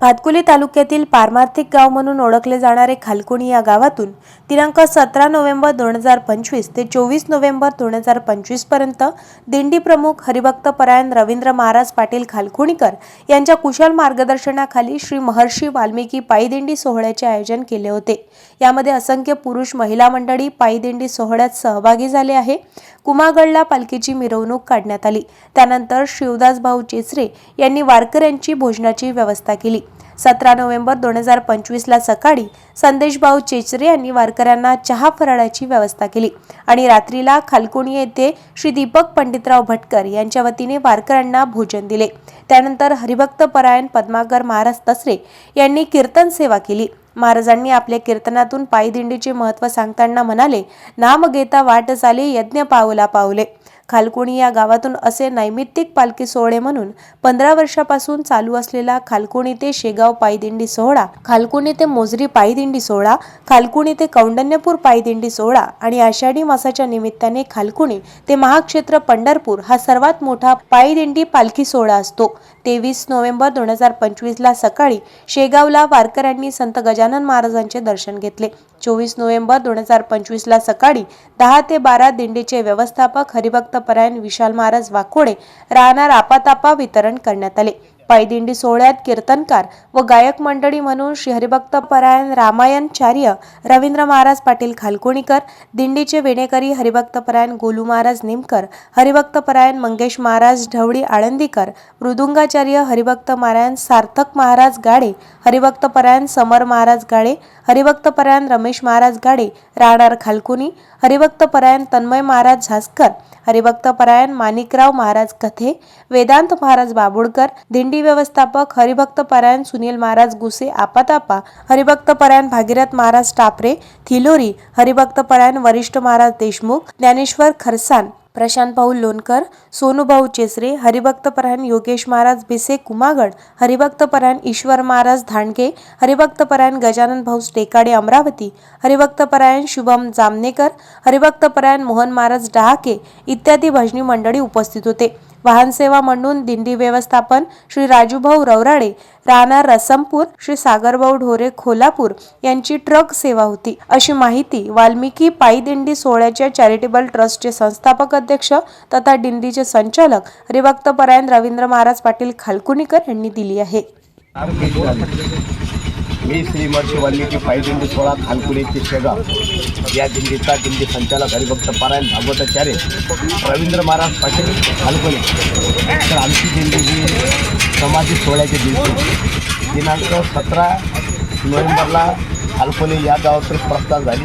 भातकुली तालुक्यातील पारमार्थिक गाव म्हणून ओळखले जाणारे खालकुणी या गावातून दिनांक सतरा नोव्हेंबर दोन हजार पंचवीस ते चोवीस नोव्हेंबर दोन हजार पंचवीसपर्यंत दिंडी प्रमुख हरिभक्त परायण रवींद्र महाराज पाटील खालकुणीकर यांच्या कुशल मार्गदर्शनाखाली श्री महर्षी वाल्मिकी पायीदिंडी सोहळ्याचे आयोजन केले होते. यामध्ये असंख्य पुरुष महिला मंडळी पायीदिंडी सोहळ्यात सहभागी झाले आहे. कुमागडला पालखीची मिरवणूक काढण्यात आली. त्यानंतर शिवदास भाऊ चेचरे यांनी वारकऱ्यांची भोजनाची व्यवस्था केली. सतरा नोव्हेंबर दोन हजार पंचवीसला सकाळी संदेशभाऊ चेचरे यांनी वारकऱ्यांना चहा फराळाची व्यवस्था केली आणि रात्रीला खालकुणी येथे श्री दीपक पंडितराव भटकर यांच्या वतीने वारकऱ्यांना भोजन दिले. त्यानंतर हरिभक्त परायण पद्माकर महाराज तसरे यांनी कीर्तन सेवा केली. महाराजांनी आपल्या कीर्तनातून पायदिंडीचे महत्त्व सांगताना म्हणाले नाम घेता वाट चाले यज्ञ पावला पावले खालकुणी या गावातून असे नैमित्तिक पालखी सोहळे म्हणून पंधरा वर्षापासून चालू असलेला खालकुणी ते शेगाव पायदिंडी सोहळा खालकुणी ते मोजरी पायदिंडी सोहळा खालकुणी ते कौंडण्यपूर पायदिंडी सोहळा आणि आषाढी मासाच्या निमित्ताने खालकुणी ते महाक्षेत्र पंढरपूर हा सर्वात मोठा पायदिंडी पालखी सोहळा असतो. तेवीस नोव्हेंबर दोन हजार पंचवीसला सकाळी शेगावला वारकऱ्यांनी संत गजानन महाराजांचे दर्शन घेतले. चोवीस नोव्हेंबर दोन हजार पंचवीसला सकाळी दहा ते बारा दिंडीचे व्यवस्थापक हरिभक्त परायण विशाल महाराज वाकोडे राहणार आपातापा वितरण करण्यात आले. पायदिंडी सोहळ्यात कीर्तनकार व गायक मंडळी म्हणून श्री हरिभक्त परायण रामायणचार्य रवींद्र महाराज पाटील खालकुणीकर दिंडीचे विणेकरी हरिभक्त परायण गोलू महाराज निमकर हरिभक्त परायण मंगेश महाराज ढवळी आळंदीकर मृदुंगाचार्य हरिभक्त महारायण सार्थक महाराज गाडे हरिभक्त परायण समर महाराज गाडे हरिभक्त परायण रमेश महाराज गाडे राहणार खालकुनी हरिभक्त परायण तन्मय महाराज झासकर हरिभक्त परायण माणिकराव महाराज कथे वेदांत महाराज बाबुळकर दिंडी व्यवस्थापक हरिभक्त परायण सुनील महाराज गुसे आपातापा हरिभक्त परायण भागीरथ महाराज टापरे थिलोरी हरिभक्त परायण वरिष्ठ महाराज देशमुख ज्ञानेश्वर खरसान प्रशांत भाऊ लोणकर सोनूभाऊ चेसरे हरिभक्त परायण योगेश महाराज भिसे कुमागड हरिभक्त परायण ईश्वर महाराज धांडगे हरिभक्त परायण गजानन भाऊ टेकाडे अमरावती हरिभक्त परायण शुभम जामनेकर हरिभक्त परायण मोहन महाराज डहाके इत्यादी भजनी मंडळी उपस्थित होते. वाहन सेवा म्हणून दिंडी व्यवस्थापन श्री राजूभाऊ रवराडे राहणार रसमपूर श्री सागरभाऊ ढोरे खोलापूर यांची ट्रक सेवा होती. अशी माहिती वाल्मिकी पायी दिंडी सोहळ्याच्या चॅरिटेबल ट्रस्टचे संस्थापक अध्यक्ष तथा दिंडीचे संचालक हरिभक्तपरायण रवींद्र महाराज पाटील खालकुणीकर यांनी दिली आहे. मी श्री महर्षी वाल्मिकी पायदिंडी सोळा खानकुली ते शेगाव. या दिंडीचा दिंडी संचालक हरिभक्त पारायण भागवताचार्य रवींद्र महाराज पाटील खानपुरी. तर आमची दिंडी ही समाधी सोहळ्याच्या दिवशी. दिनांक सतरा नोव्हेंबरला खालकोली या गावातून प्रस्थान झाली.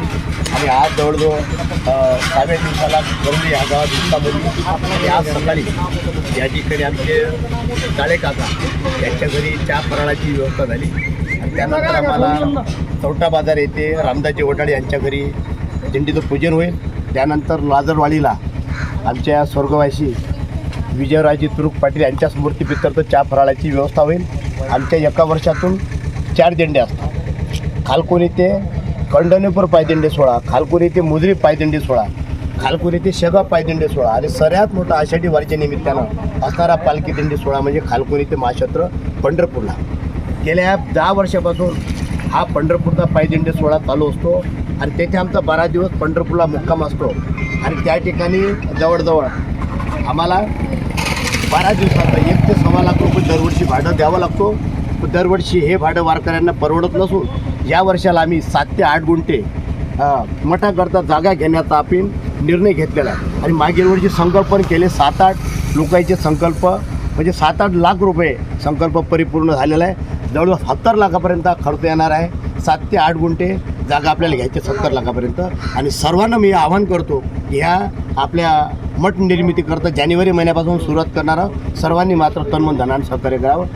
आणि आज जवळजवळ सहाव्या दिवसाला गरली या गावात दिवसामध्ये आणि आज सकाळी या ठिकाणी आमचे काळे काका यांच्या घरी चहा फराळाची व्यवस्था झाली. त्यानंतर आम्हाला चौटा बाजार येथे रामदासजी वटाळे यांच्या घरी दिंडीचं पूजन होईल. त्यानंतर लाजरवाडीला आमच्या स्वर्गवासी विजयराजे तुरुक पाटील यांच्या स्मृतीप्रित्यर्थ चहा फराळाची व्यवस्था होईल. आमच्या एका वर्षातून चार झेंडे असतात. खालकोरी ते कंडनेपूर पायदिंडे सोळा खालकोरी ते मुजरी पायदिंडी सोळा खालकोनी ते शेगाव पायदिंडे सोहळा आणि सगळ्यात मोठा आषाढी वारीच्या निमित्तानं असणारा पालखी दिंडी सोहळा म्हणजे खालकोनी ते महाक्षेत्र पंढरपूरला. गेल्या दहा वर्षापासून हा पंढरपूरचा पायदिंडे सोहळा चालू असतो आणि तेथे आमचा बारा दिवस पंढरपूरला मुक्काम असतो. आणि त्या ठिकाणी जवळजवळ आम्हाला बारा दिवसाचा एक ते सव्वा लाख रुपये दरवर्षी भाडं द्यावं लागतो. दरवर्षी हे भाडं वारकऱ्यांना परवडत नसून या वर्षाला आम्ही सात ते आठ गुंठे मठाकरता जागा घेण्याचा आपण निर्णय घेतलेला आहे. आणि मागील वर्षी संकल्पन केले सात आठ लोकांचे संकल्प म्हणजे सात आठ लाख रुपये संकल्प परिपूर्ण झालेला आहे. जवळजवळ सत्तर लाखापर्यंत खर्च येणार आहे. सात ते आठ गुंठे जागा आपल्याला घ्यायची सत्तर लाखापर्यंत. आणि सर्वांना मी आवाहन करतो की ह्या आपल्या मठ निर्मितीकरता जानेवारी महिन्यापासून सुरुवात करणारा सर्वांनी मात्र तन्मन धनानं सहकार्य करावं.